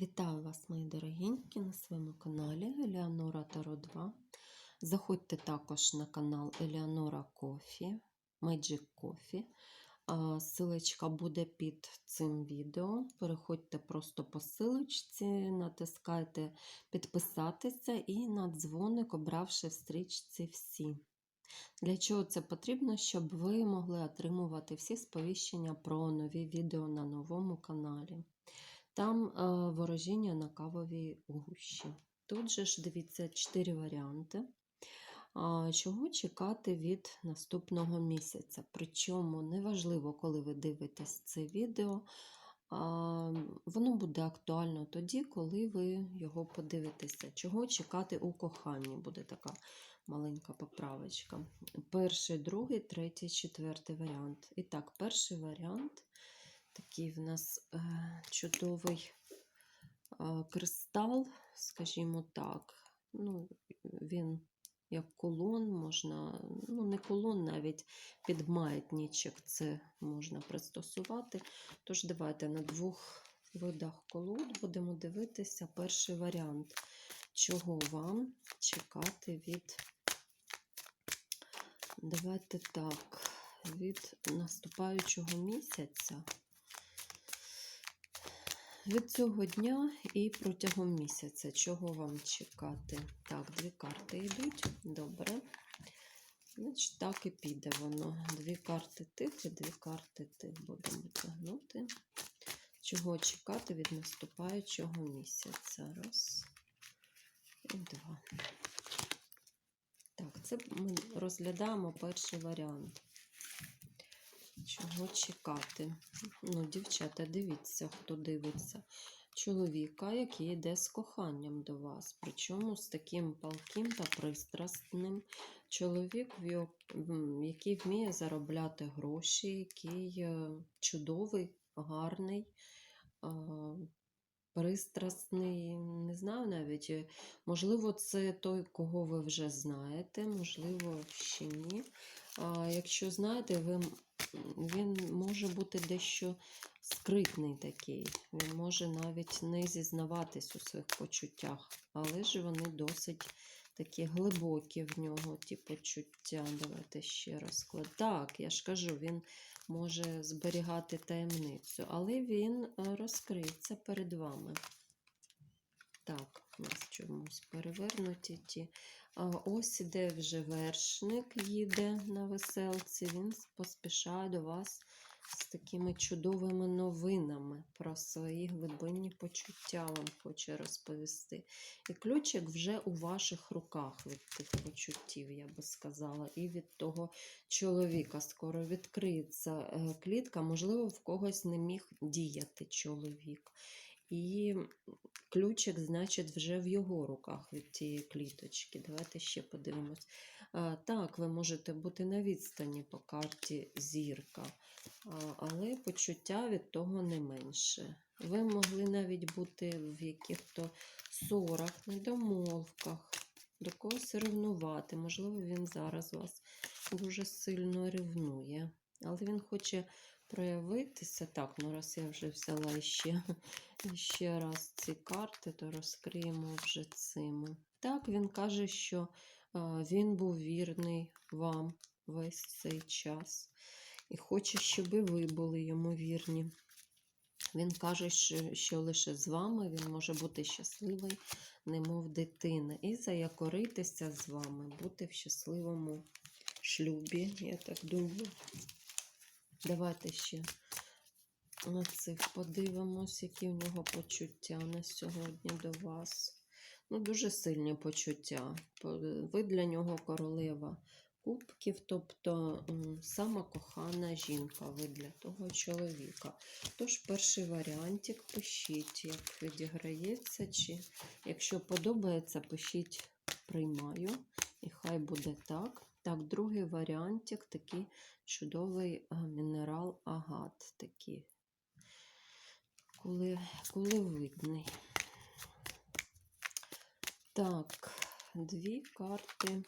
Вітаю вас, мої дорогенькі, на своєму каналі Еліанора Таро 2. Заходьте також на канал Еліанора Кофі, Magic Coffee. Силочка буде під цим відео. Переходьте просто по силочці, натискайте підписатися і на дзвоник, обравши в стрічці всі. Для чого це потрібно? Щоб ви могли отримувати всі сповіщення про нові відео на новому каналі. Там ворожіння на кавовій гущі. Тут же ж дивіться 4 варіанти. Чого чекати від наступного місяця? Причому неважливо, коли ви дивитесь це відео, воно буде актуально тоді, коли ви його подивитеся. Чого чекати у коханні? Буде така маленька поправочка. Перший, другий, третій, четвертий варіант. І так, перший варіант такий в нас е, чудовий е, кристал, скажімо так. Ну, він як колон, можна, ну не колон, навіть під маятничок це можна пристосувати. Тож давайте на двох видах колод будемо дивитися перший варіант, чого вам чекати від, давайте так, від наступаючого місяця від цього дня і протягом місяця. Чого вам чекати? Так, дві карти йдуть. Добре. Значить, так і піде воно. Дві карти тих і дві карти тих будемо тягнути. Чого чекати від наступаючого місяця? Раз і два. Так, це ми розглядаємо перший варіант. Чого чекати? Ну, дівчата, дивіться, хто дивиться. Чоловіка, який йде з коханням до вас. Причому з таким палким та пристрасним. Чоловік, який вміє заробляти гроші, який е, чудовий, гарний, пристрасний. Не знаю навіть, е, можливо, це той, кого ви вже знаєте, можливо, ще ні. Якщо знаєте, ви він може бути дещо скритний такий. Він може навіть не зізнаватись у своїх почуттях, але ж вони досить такі глибокі в нього ті почуття. Давайте ще раз. Так, я ж кажу, він може зберігати таємницю, але він е, розкриється перед вами. Так, у нас чомусь перевернуті ті. Ось іде вже вершник, їде на веселці, він поспішає до вас з такими чудовими новинами про свої глибинні почуття вам хоче розповісти. І ключик вже у ваших руках від тих почуттів, я би сказала, і від того чоловіка. Скоро відкриється е, клітка, можливо, в когось не міг діяти чоловік. І ключик, значить, вже в його руках від тієї кліточки. Давайте ще подивимось. Так, ви можете бути на відстані по карті зірка, але почуття від того не менше. Ви могли навіть бути в яких-то ссорах, недомовках, до когось ревнувати. Можливо, він зараз вас дуже сильно ревнує. Але він хоче проявитися. Так, ну раз я вже взяла ще, ще раз ці карти, то розкриємо вже цим. Так, він каже, що він був вірний вам весь цей час. І хоче, щоб ви були йому вірні. Він каже, що, що лише з вами він може бути щасливий, немов дитина, і заякоритися з вами, бути в щасливому шлюбі, я так думаю. Давайте ще на цих подивимось, які в нього почуття на сьогодні до вас. Ну, дуже сильні почуття. Ви для нього королева кубків, тобто сама кохана жінка, ви для того чоловіка. Тож, перший варіантик пишіть, як відіграється, чи якщо подобається, пишіть приймаю. І хай буде так. Так, другий варіантик такий чудовий е, мінерал агат, такий кулевидний. Так, дві карти.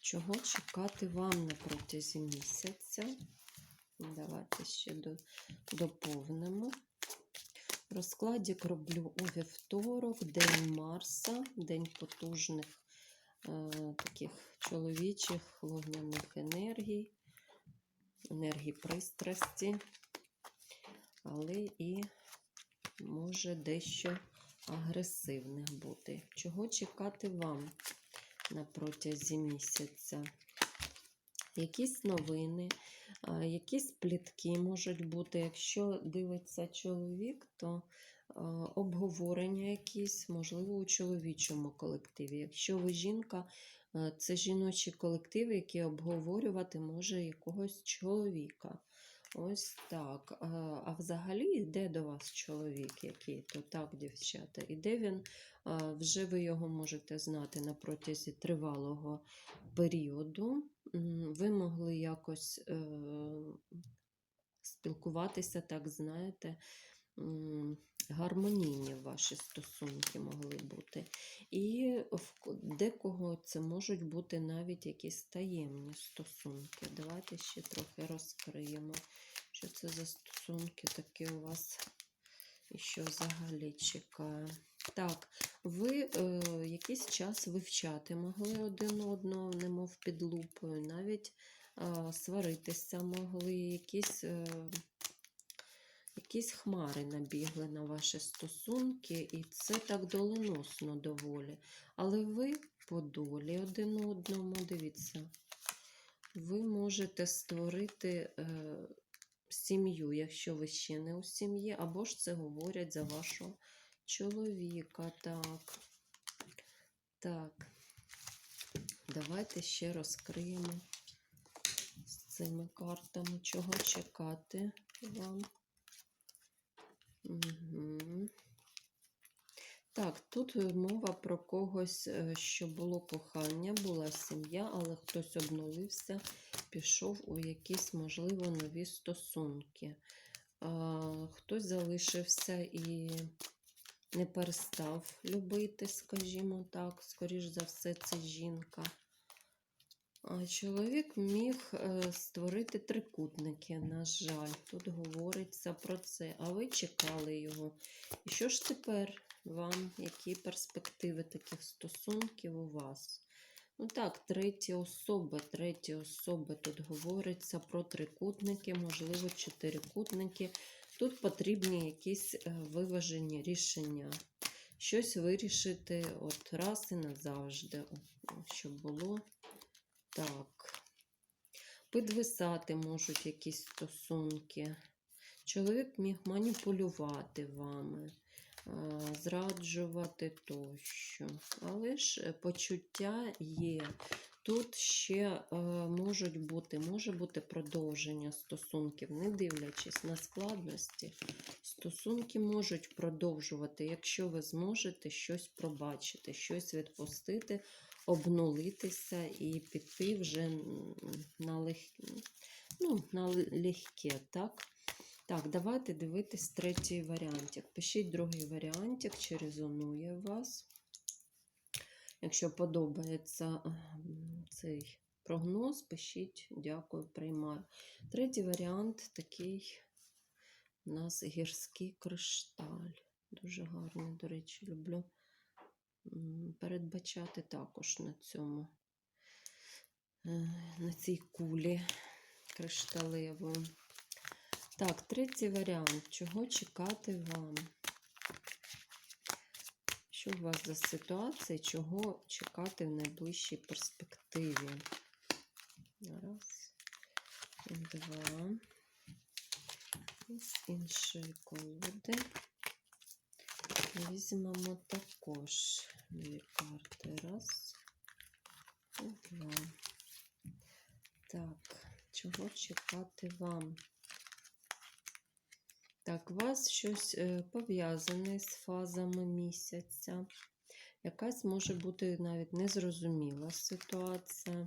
Чого чекати вам на протязі місяця? Давайте ще доповнимо. Розкладик роблю у вівторок, день Марса, день потужних таких чоловічих вогняних енергій, енергій пристрасті, але і може дещо агресивних бути. Чого чекати вам на протязі місяця? Якісь новини, якісь плітки можуть бути. Якщо дивиться чоловік, то обговорення якісь, можливо, у чоловічому колективі. Якщо ви жінка, це жіночий колектив, який обговорювати може якогось чоловіка. Ось так. А, а взагалі йде до вас чоловік, який то так, дівчата. Іде він, вже ви його можете знати на протязі тривалого періоду. Ви могли якось е, спілкуватися, так знаєте, гармонійні ваші стосунки могли бути. І в декого це можуть бути навіть якісь таємні стосунки. Давайте ще трохи розкриємо, що це за стосунки такі у вас і що взагалі чекає. Так, ви е, якийсь час вивчати могли один одного, немов під лупою, навіть е, сваритися могли, якісь, е, якісь хмари набігли на ваші стосунки, і це так доленосно доволі. Але ви по долі один одному, дивіться, ви можете створити е, сім'ю, якщо ви ще не у сім'ї, або ж це говорять за вашого чоловіка. Так. Так. Давайте ще розкриємо з цими картами, чого чекати вам. Так, тут е, мова про когось, е, що було кохання, була сім'я, але хтось обнулився, пішов у якісь, можливо, нові стосунки. Хтось залишився і не перестав любити, скажімо так, скоріш за все, це жінка. Чоловік міг е, створити трикутники, на жаль, тут говориться про це. А ви чекали його. І що ж тепер вам, які перспективи таких стосунків у вас? Ну так, треті особи, треті особи тут говориться про трикутники, можливо, чотирикутники. Тут потрібні якісь е, виважені рішення. Щось вирішити от раз і назавжди, щоб було так. Підвисати можуть якісь стосунки. Чоловік міг маніпулювати вами, зраджувати тощо. Але ж е, почуття є. Тут ще е, можуть бути, може бути продовження стосунків, не дивлячись на складності. Стосунки можуть продовжувати, якщо ви зможете щось пробачити, щось відпустити, обнулитися і піти вже на, лег... ну, на легке, так? Так, давайте дивитись третій варіантик. Пишіть другий варіантик, чи резонує вас. Якщо подобається ем, цей прогноз, пишіть, дякую, приймаю. Третій варіант такий у нас гірський кришталь. Дуже гарний, до речі, люблю передбачати також на цьому, е, на цій кулі кришталевої. Так, третій варіант. Чого чекати вам? Що у вас за ситуація, чого чекати в найближчій перспективі? Раз, два. І з іншої колоди. Візьмемо також дві карти. Раз два. Так, чого чекати вам? Так, у вас щось е, пов'язане з фазами місяця. Якась може бути навіть незрозуміла ситуація.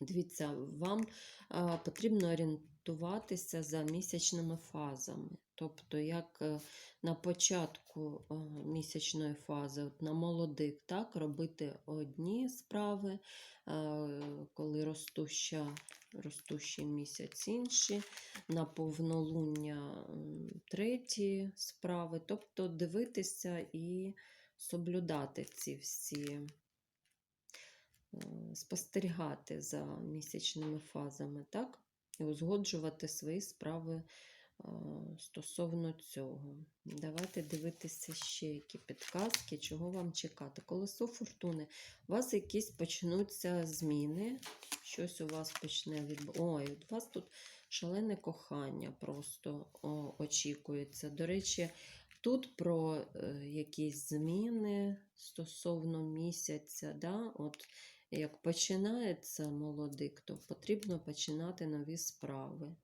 Дивіться, вам а, потрібно орієнтуватися за місячними фазами. Тобто, як е, на початку е, місячної фази, от на молодих, так, робити одні справи, е, коли ростуща, ростущий місяць інші, на повнолуння треті справи. Тобто дивитися і соблюдати ці всі спостерігати за місячними фазами, так? І узгоджувати свої справи стосовно цього. Давайте дивитися ще які підказки, чого вам чекати. Колесо фортуни. У вас якісь почнуться зміни, щось у вас почне відбуватися. Ой, у вас тут шалене кохання просто о, очікується. До речі, Тут про е, якісь зміни стосовно місяця, да? От як починається молодик, то потрібно починати нові справи.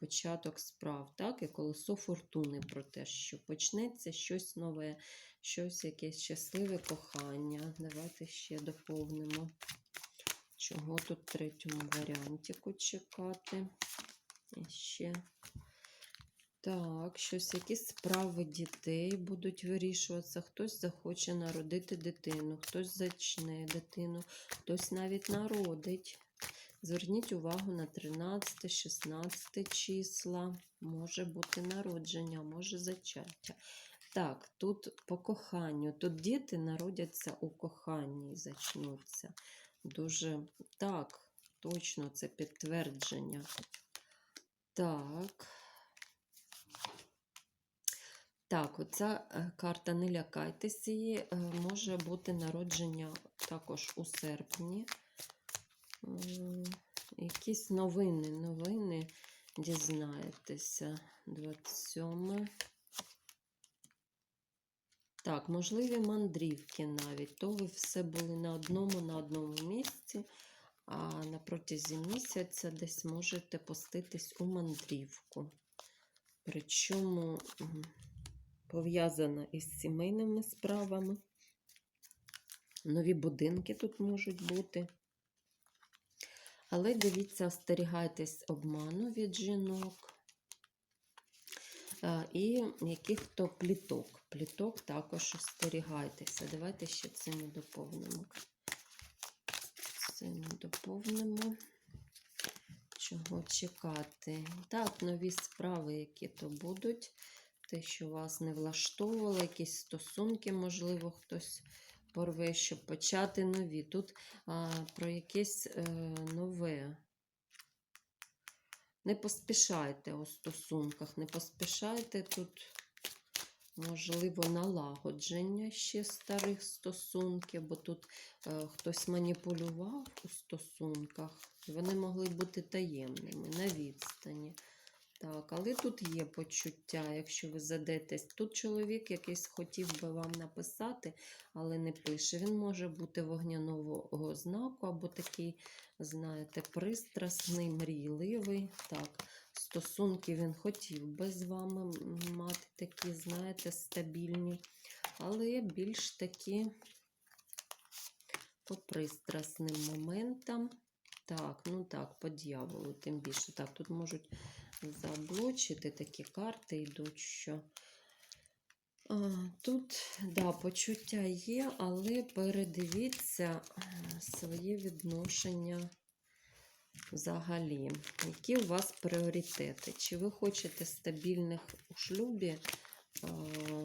Початок справ, так? І колесо фортуни про те, що почнеться щось нове, щось якесь щасливе кохання. Давайте ще доповнимо. Чого тут в третьому варіантіку чекати? І ще. Так, щось, якісь справи дітей будуть вирішуватися. Хтось захоче народити дитину, хтось зачне дитину, хтось навіть народить. Зверніть увагу на 13, 16 числа. Може бути народження, може зачаття. Так, тут по коханню. Тут діти народяться у коханні і зачнуться. Дуже так, точно це підтвердження. Так. Так, оця е, карта не лякайтесь її. е, Може бути народження також у серпні. Якісь новини, новини дізнаєтеся. 27. Так, можливі мандрівки навіть. То ви все були на одному, на одному місці, а на протязі місяця десь можете пуститись у мандрівку. Причому. пов'язана із сімейними справами. Нові будинки тут можуть бути. Але дивіться, остерігайтесь обману від жінок. І яких-то пліток. Пліток також остерігайтеся. Давайте ще це ми доповнимо. Це ми доповнимо. Чого чекати? Так, нові справи, які то будуть те, що вас не влаштовувало, якісь стосунки, можливо, хтось порве, щоб почати нові. Тут а, про якесь е, нове. Не поспішайте у стосунках, не поспішайте тут, можливо, налагодження ще старих стосунків, бо тут е, хтось маніпулював у стосунках, і вони могли бути таємними на відстані. Так, але тут є почуття, якщо ви задетесь. Тут чоловік якийсь хотів би вам написати, але не пише. Він може бути вогняного знаку, або такий, знаєте, пристрасний, мрійливий. Так, стосунки він хотів би з вами мати такі, знаєте, стабільні, але більш такі по пристрасним моментам. Так, ну так, по дьяволу, тим більше. Так, тут можуть заблочити такі карти йдуть, що а, тут, да, почуття є, але передивіться е, своє відношення взагалі. Які у вас пріоритети? Чи ви хочете стабільних у шлюбі е,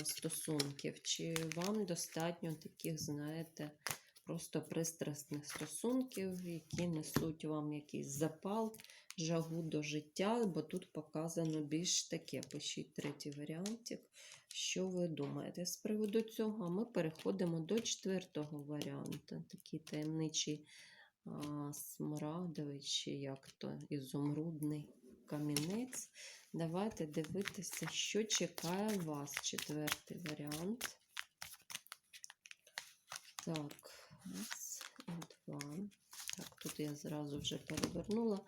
стосунків, чи вам достатньо таких, знаєте, просто пристрасних стосунків, які несуть вам якийсь запал, жагу до життя, бо тут показано більш таке. Пишіть третій варіантик. Що ви думаєте з приводу цього? А ми переходимо до четвертого варіанту. Такий таємничий а, смарагдовий, чи як то ізумрудний камінець. Давайте дивитися, що чекає вас. Четвертий варіант. Так, раз і два. Так, тут я зразу вже перевернула.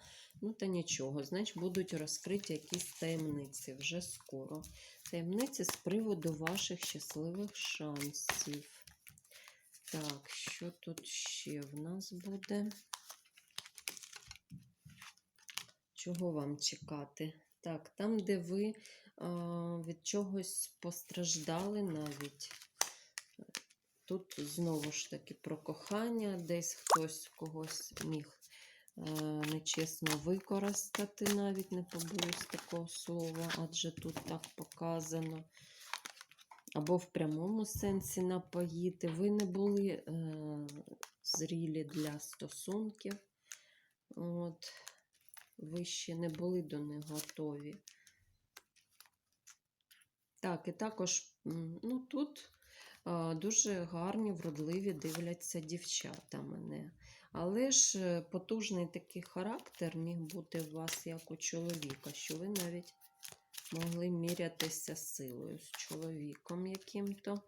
Ну, та нічого, значить, будуть розкриті якісь таємниці вже скоро. Таємниці з приводу ваших щасливих шансів. Так, що тут ще в нас буде? Чого вам чекати? Так, там, де ви а, від чогось постраждали навіть. Тут знову ж таки про кохання, десь хтось когось міг е, нечесно використати, навіть не побоюсь такого слова, адже тут так показано. Або в прямому сенсі напоїти. Ви не були е, зрілі для стосунків. От, ви ще не були до них готові. Так, і також ну, тут дуже гарні, вродливі дивляться дівчата мене. Але ж е, потужний такий характер міг бути у вас як у чоловіка, що ви навіть могли мірятися силою з чоловіком яким-то.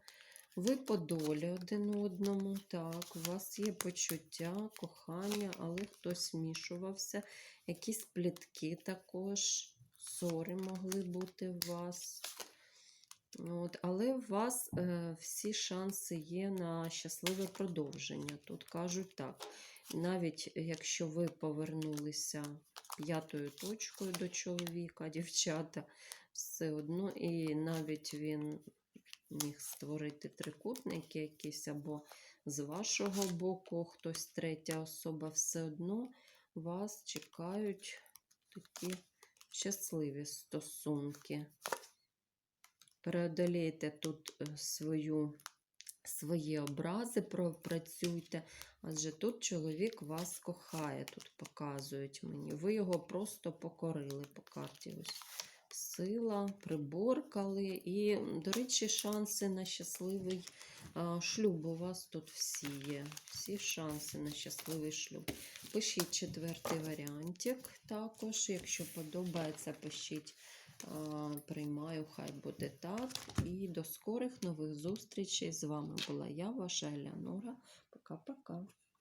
Ви по долі один одному, так, у вас є почуття, кохання, але хтось вмішувався, якісь плітки також, ссори могли бути у вас. От, але у вас е, всі шанси є на щасливе продовження. Тут кажуть так, навіть якщо ви повернулися п'ятою точкою до чоловіка, дівчата, все одно, і навіть він міг створити трикутники якісь, або з вашого боку хтось третя особа, все одно вас чекають такі щасливі стосунки. Преодолійте тут е, свою, свої образи, пропрацюйте, адже тут чоловік вас кохає, тут показують мені. Ви його просто покорили по карті. Ось сила, приборкали. І, до речі, шанси на щасливий шлюб у вас тут всі є. Всі шанси на щасливий шлюб. Пишіть четвертий варіантик також. Якщо подобається, пишіть. Приймаю, хай буде так. І до скорих нових зустрічей. З вами була я, ваша Елеонора. Пока-пока.